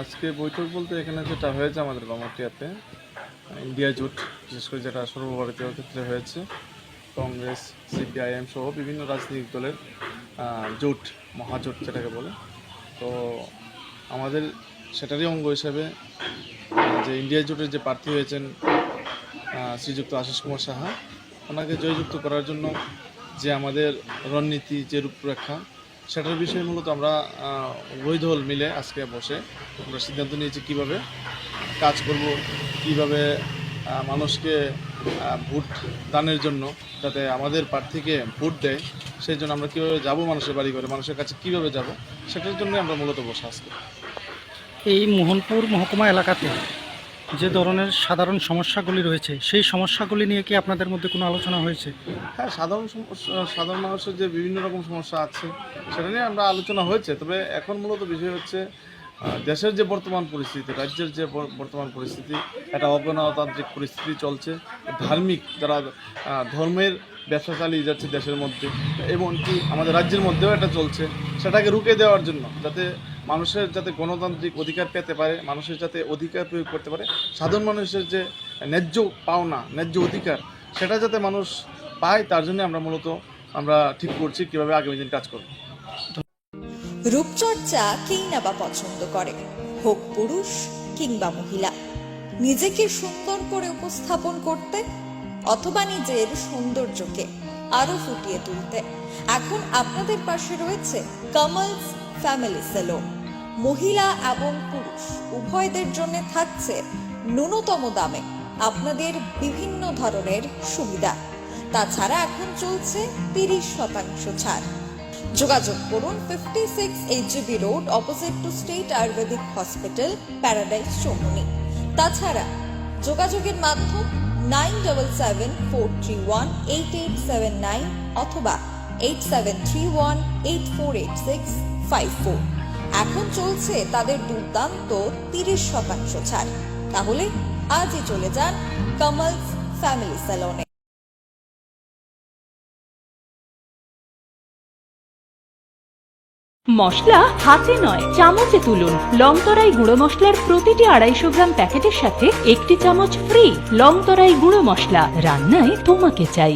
আজকে বৈঠক বলতে এখানে যেটা হয়েছে আমাদের বামটিয়াতে ইন্ডিয়া জোট, বিশেষ করে যেটা সর্বভারতীয় ক্ষেত্রে হয়েছে, কংগ্রেস, সিপিআইএম সহ বিভিন্ন রাজনৈতিক দলের জোট, মহাজোট যেটাকে বলে। তো আমাদের সেটারই অঙ্গ হিসাবে, যে ইন্ডিয়া জোটের যে প্রার্থী হয়েছেন শ্রীযুক্ত আশিস কুমার সাহা, ওনাকে জয়যুক্ত করার জন্য যে আমাদের রণনীতি, যে রূপরেখা সেটার বিষয়ে মূলত আমরা উভয় দল মিলে আজকে বসে আমরা সিদ্ধান্ত নিয়েছি কীভাবে কাজ করব, কীভাবে মানুষকে ভোট দানের জন্য যাতে আমাদের প্রার্থীকে ভোট দেয়, সেই জন্য আমরা কীভাবে যাব মানুষের বাড়ি করে মানুষের কাছে কীভাবে যাব, সেটার জন্য আমরা মূলত বসে আজকে। এই মোহনপুর মহকুমা এলাকাতে যে ধরনের সাধারণ সমস্যাগুলি রয়েছে, সেই সমস্যাগুলি নিয়ে কি আপনাদের মধ্যে কোনো আলোচনা হয়েছে? হ্যাঁ সাধারণ সাধারণ মানুষের যে বিভিন্ন রকম সমস্যা আছে, সেটা নিয়ে আমরা আলোচনা হয়েছে। তবে এখন মূলত বিষয় হচ্ছে দেশের যে বর্তমান পরিস্থিতি, রাজ্যের যে বর- বর্তমান পরিস্থিতি, একটা অগণতান্ত্রিক পরিস্থিতি চলছে। ধার্মিক যারা ধর্মের ব্যবসা চালিয়ে যাচ্ছে দেশের মধ্যে, এবং এমনকি আমাদের রাজ্যের মধ্যেও এটা চলছে। সেটাকে রুখে দেওয়ার জন্য, যাতে মানুষের যাতে গণতান্ত্রিক অধিকার পেতে পারে, মানুষের যাতে অধিকার প্রয়োগ করতে পারে, সাধারণ মানুষের যে ন্যায্য পাওনা, ন্যায্য অধিকার, সেটা যাতে মানুষ পায়, তার জন্য আমরা মূলত আমরা ঠিক করছি কীভাবে আগামী দিন কাজ করব। রূপচর্চা কেই না বা পছন্দ করে, হোক পুরুষ কিংবা মহিলা, নিজেকে সুন্দর করে উপস্থাপন করতে অথবা নিজের সৌন্দর্যকে আরও ফুটিয়ে তুলতে। এখন আপনাদের পাশে রয়েছে কামালস ফ্যামিলি সেলুন মহিলা এবং পুরুষ উভয়দের জন্য থাকছে ন্যূনতম দামে আপনাদের বিভিন্ন ধরনের সুবিধা। তাছাড়া এখন চলছে তিরিশ শতাংশ ছাড়। যোগাযোগ করুন fifty six HGB road opposite to state ayurvedic hospital paradise Chowmoni তাছাড়া যোগাযোগের মাধ্যম nine double seven four three one eight eight seven nine অথবা eight seven three one eight four eight six five four এখন চলছে তাদের দুর্দান্ত তিরিশ শতাংশ ছাড়। তাহলে আজই চলে যান কমলস ফ্যামিলি স্যালনে। মশলা হাতে নয়, চামচে তুলুন। লংতরাই গুঁড়ো মশলার প্রতিটি আড়াইশো গ্রাম প্যাকেটের সাথে একটি চামচ ফ্রি লংতরাই গুঁড়ো মশলা। রান্নায় তোমাকে চাই।